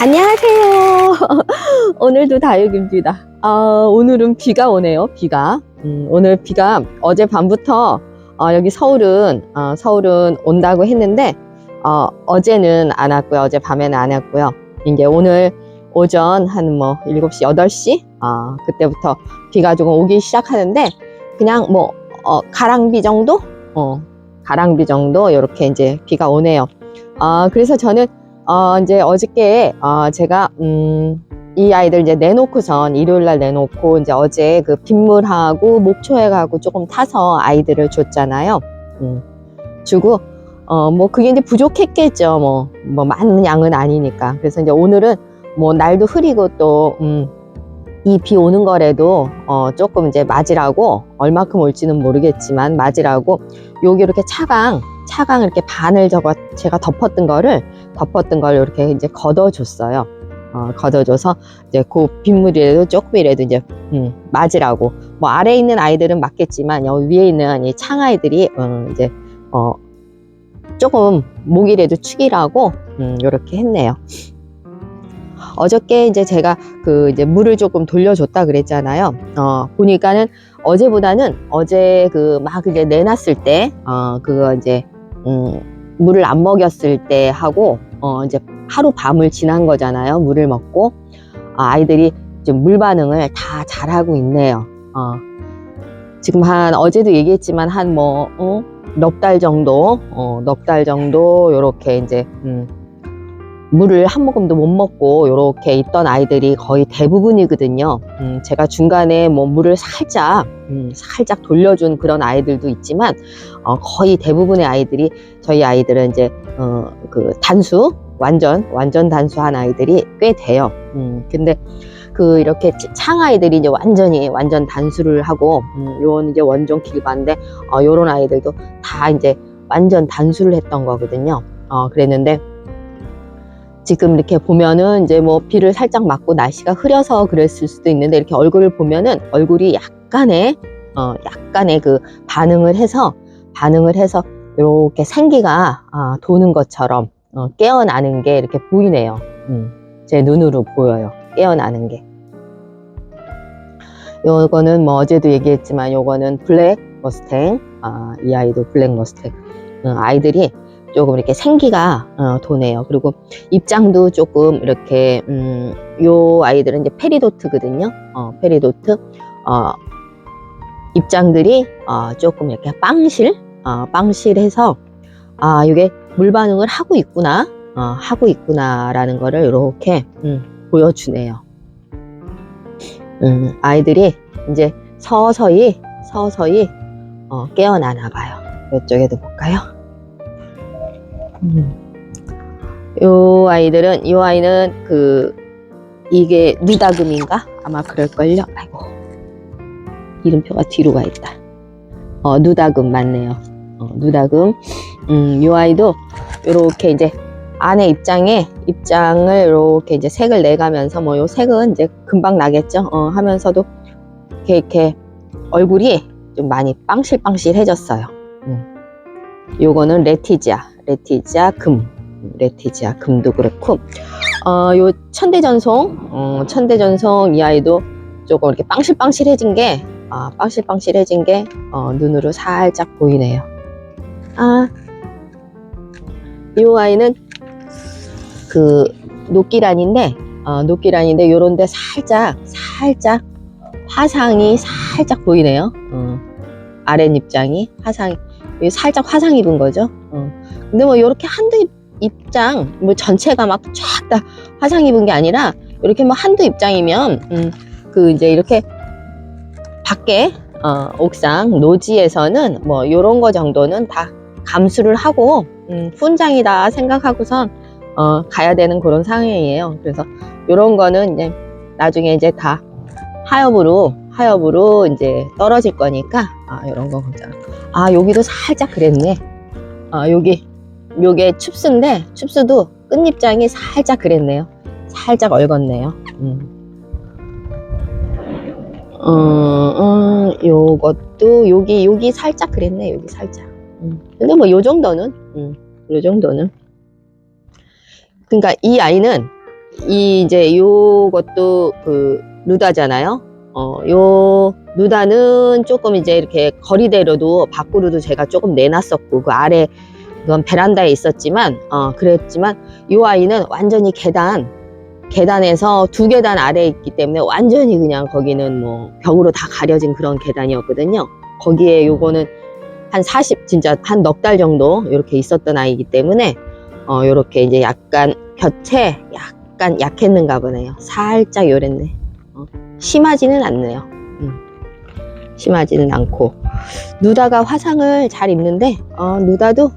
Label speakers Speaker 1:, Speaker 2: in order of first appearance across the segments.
Speaker 1: 안녕하세요. 오늘도 다육입니다. 아, 오늘은 비가 오네요. 비가. 음, 오늘 비가 어제 밤부터 어, 여기 서울은 어, 서울은 온다고 했는데 어, 어제는 안 왔고요. 어제 밤에는 안 왔고요. 이제 오늘 오전 한 뭐 7시, 8시 아, 그때부터 비가 조금 오기 시작하는데 그냥 뭐 어, 가랑비 정도? 어, 가랑비 정도 이렇게 이제 비가 오네요. 아, 그래서 저는 어, 이제 어저께, 어, 제가, 음, 이 아이들 이제 내놓고선, 일요일 날 내놓고, 이제 어제 그 빗물하고 목초액하고 조금 타서 아이들을 줬잖아요. 음, 주고, 어, 뭐, 그게 이제 부족했겠죠. 뭐, 뭐, 많은 양은 아니니까. 그래서 이제 오늘은 뭐, 날도 흐리고 또, 음, 이 비 오는 거라도, 어, 조금 이제 맞으라고, 얼마큼 올지는 모르겠지만, 맞으라고, 여기 이렇게 차강, 차강 이렇게 반을 저거 제가 덮었던 거를 덮었던 걸 이렇게 이제 걷어줬어요. 어, 걷어줘서 이제 그 빗물이라도 조금이라도 이제 음, 맞으라고. 뭐 아래에 있는 아이들은 맞겠지만 여기 위에 있는 이 창 아이들이 어, 이제 어, 조금 목이라도 축이라고 음, 이렇게 했네요. 어저께 이제 제가 그 이제 물을 조금 돌려줬다 그랬잖아요. 어, 보니까는 어제보다는 어제 그 막 이제 내놨을 때, 어, 그거 이제, 음, 물을 안 먹였을 때 하고, 어, 이제 하루 밤을 지난 거잖아요. 물을 먹고. 아, 아이들이 좀물 반응을 다 잘하고 있네요. 어, 지금 한, 어제도 얘기했지만 한 뭐, 어, 넉달 정도, 어, 넉 달 정도, 요렇게 이제, 음, 물을 한 모금도 못 먹고 이렇게 있던 아이들이 거의 대부분이거든요. 음, 제가 중간에 뭐 물을 살짝 음, 살짝 돌려준 그런 아이들도 있지만 어, 거의 대부분의 아이들이 저희 아이들은 이제 어, 그 단수 완전 완전 단수한 아이들이 꽤 돼요. 음, 근데 그 이렇게 창 아이들이 이제 완전히 완전 단수를 하고 음, 요건 이제 원종 길반데 어, 요런 아이들도 다 이제 완전 단수를 했던 거거든요. 어, 그랬는데 지금 이렇게 보면은 이제 뭐 비를 살짝 맞고 날씨가 흐려서 그랬을 수도 있는데 이렇게 얼굴을 보면은 얼굴이 약간의 어 약간의 그 반응을 해서 반응을 해서 이렇게 생기가 아, 도는 것처럼 어, 깨어나는 게 이렇게 보이네요. 음, 제 눈으로 보여요. 깨어나는 게. 요거는 뭐 어제도 얘기했지만 요거는 블랙 머스탱. 아, 이 아이도 블랙 머스탱. 어, 아이들이 조금 이렇게 생기가 어, 도네요. 그리고 입장도 조금 이렇게 음, 요 아이들은 이제 페리도트거든요. 어, 페리도트. 어, 입장들이 어, 조금 이렇게 빵실, 어, 빵실해서 아 이게 물 반응을 하고 있구나, 어, 하고 있구나라는 거를 이렇게 음, 보여주네요. 음, 아이들이 이제 서서히 서서히 어, 깨어나나 봐요. 이쪽에도 볼까요? 음. 요 아이들은 요 아이는 그 이게 누다금인가 아마 그럴걸요. 아이고 이름표가 뒤로 가 있다. 어 누다금 맞네요. 어, 누다금. 음 요 아이도 요렇게 이제 안에 입장에 입장을 이렇게 이제 색을 내가면서 뭐 요 색은 이제 금방 나겠죠. 어, 하면서도 이렇게 이렇게 얼굴이 좀 많이 빵실빵실해졌어요. 음. 요거는 레티지아. 레티지아 금, 레티지아 금도 그렇고, 어, 요 천대전송, 어, 천대전송 이 아이도 조금 이렇게 빵실빵실해진 게, 아, 빵실빵실해진 게, 어, 눈으로 살짝 보이네요. 아, 요 아이는 그, 녹기란인데, 어, 녹기란인데, 요런데 살짝, 살짝, 화상이 살짝 보이네요. 어, 아랫입장이, 화상이, 살짝 화상 입은 거죠. 어. 근데 뭐 이렇게 한두 입장 뭐 전체가 막 쫙 다 화상 입은 게 아니라 이렇게 뭐 한두 입장이면 음, 그 이제 이렇게 밖에 어, 옥상 노지에서는 뭐 요런 거 정도는 다 감수를 하고 음, 훈장이다 생각하고선 어, 가야 되는 그런 상황이에요. 그래서 요런 거는 이제 나중에 이제 다 하엽으로 하엽으로 이제 떨어질 거니까 아 요런 거 걱정. 아 여기도 살짝 그랬네. 아 여기 요게 춥스인데 춥스도 끝입장이 살짝 그랬네요. 살짝 얼었네요. 음. 어, 어, 요것도 여기 여기 살짝 그랬네. 여기 살짝. 음. 근데 뭐 요 정도는 음, 요 정도는. 그러니까 이 아이는 이 이제 요것도 그 루다잖아요. 어, 요 루다는 조금 이제 이렇게 거리대로도 밖으로도 제가 조금 내놨었고 그 아래 그건 베란다에 있었지만 어 그랬지만 요 아이는 완전히 계단 계단에서 두 계단 아래에 있기 때문에 완전히 그냥 거기는 뭐 벽으로 다 가려진 그런 계단이었거든요. 거기에 요거는 한 40, 진짜 한 넉 달 정도 이렇게 있었던 아이기 때문에 어 요렇게 이제 약간 볕에 약간 약했는가 보네요. 살짝 요랬네. 어, 심하지는 않네요. 음, 심하지는 않고 누다가 화상을 잘 입는데 어, 누다도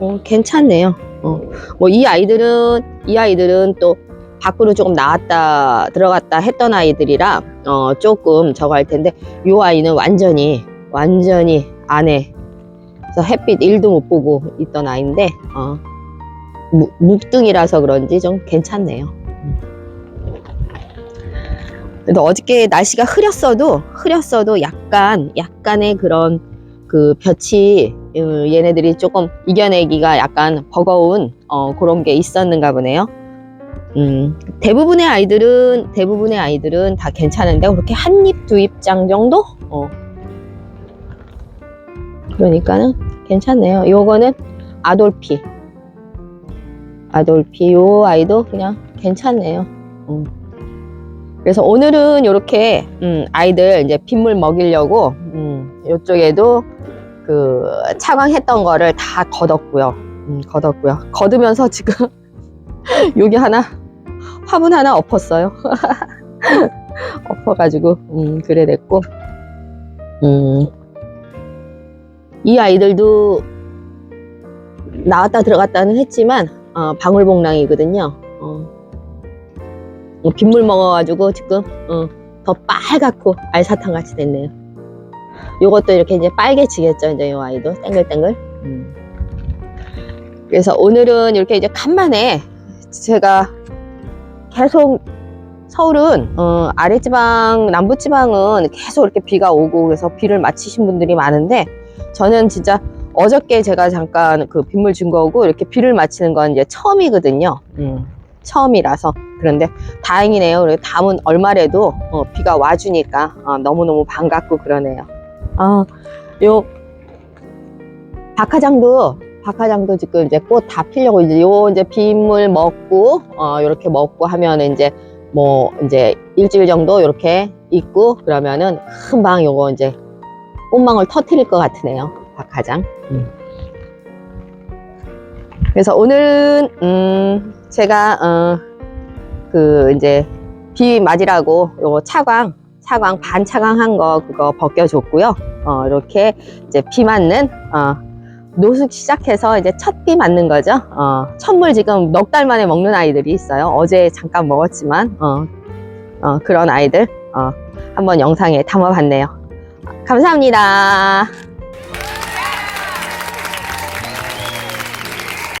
Speaker 1: 어, 괜찮네요. 어, 뭐 이 아이들은 이 아이들은 또 밖으로 조금 나왔다 들어갔다 했던 아이들이라 어, 조금 저거 할 텐데 요 아이는 완전히 완전히 안에 햇빛 1도 못 보고 있던 아이인데 어, 무- 묵등이라서 그런지 좀 괜찮네요. 음. 그래도 어저께 날씨가 흐렸어도 흐렸어도 약간 약간의 그런 그 볕이 어, 얘네들이 조금 이겨내기가 약간 버거운 어, 그런 게 있었는가 보네요. 음, 대부분의 아이들은 대부분의 아이들은 다 괜찮은데 그렇게 한 입 두 입장 정도? 어. 그러니까는 괜찮네요. 요거는 아돌피. 아돌피 요 아이도 그냥 괜찮네요. 음. 그래서 오늘은 이렇게 음, 아이들 이제 빗물 먹이려고 음, 이쪽에도 그 차광했던 거를 다 걷었고요. 음, 걷었고요. 걷으면서 지금 여기 하나 화분 하나 엎었어요. 엎어가지고 음, 그래 됐고 음, 이 아이들도 나왔다 들어갔다는 했지만 어, 방울복랑이거든요. 빗물 먹어가지고 지금 어, 더 빨갛고 알사탕 같이 됐네요. 요것도 이렇게 이제 빨개지겠죠, 이제 요 아이도 땡글땡글. 음. 그래서 오늘은 이렇게 이제 간만에 제가 계속 서울은 어, 아래지방, 남부지방은 계속 이렇게 비가 오고 그래서 비를 맞히신 분들이 많은데 저는 진짜 어저께 제가 잠깐 그 빗물 준 거고 이렇게 비를 맞히는 건 이제 처음이거든요. 음, 처음이라서 그런데 다행이네요. 그리고 다음은 얼마래도 어, 비가 와주니까 어, 너무너무 반갑고 그러네요. 아, 요 박하장도 박하장도 지금 이제 꽃 다 피려고 이제 요 이제 빗물 먹고 어 이렇게 먹고 하면 이제 뭐 이제 일주일 정도 이렇게 있고 그러면은 금방 요거 이제 꽃망울 터트릴 것 같으네요. 박하장. 음. 그래서 오늘은 음 제가 어 그 이제 비 맞으라고 요거 차광 차광 반 차광한 거 그거 벗겨줬고요. 어 이렇게 이제 비 맞는 어 노숙 시작해서 이제 첫 비 맞는 거죠. 어 첫물 지금 넉 달 만에 먹는 아이들이 있어요. 어제 잠깐 먹었지만 어, 어 그런 아이들 어 한번 영상에 담아봤네요. 감사합니다.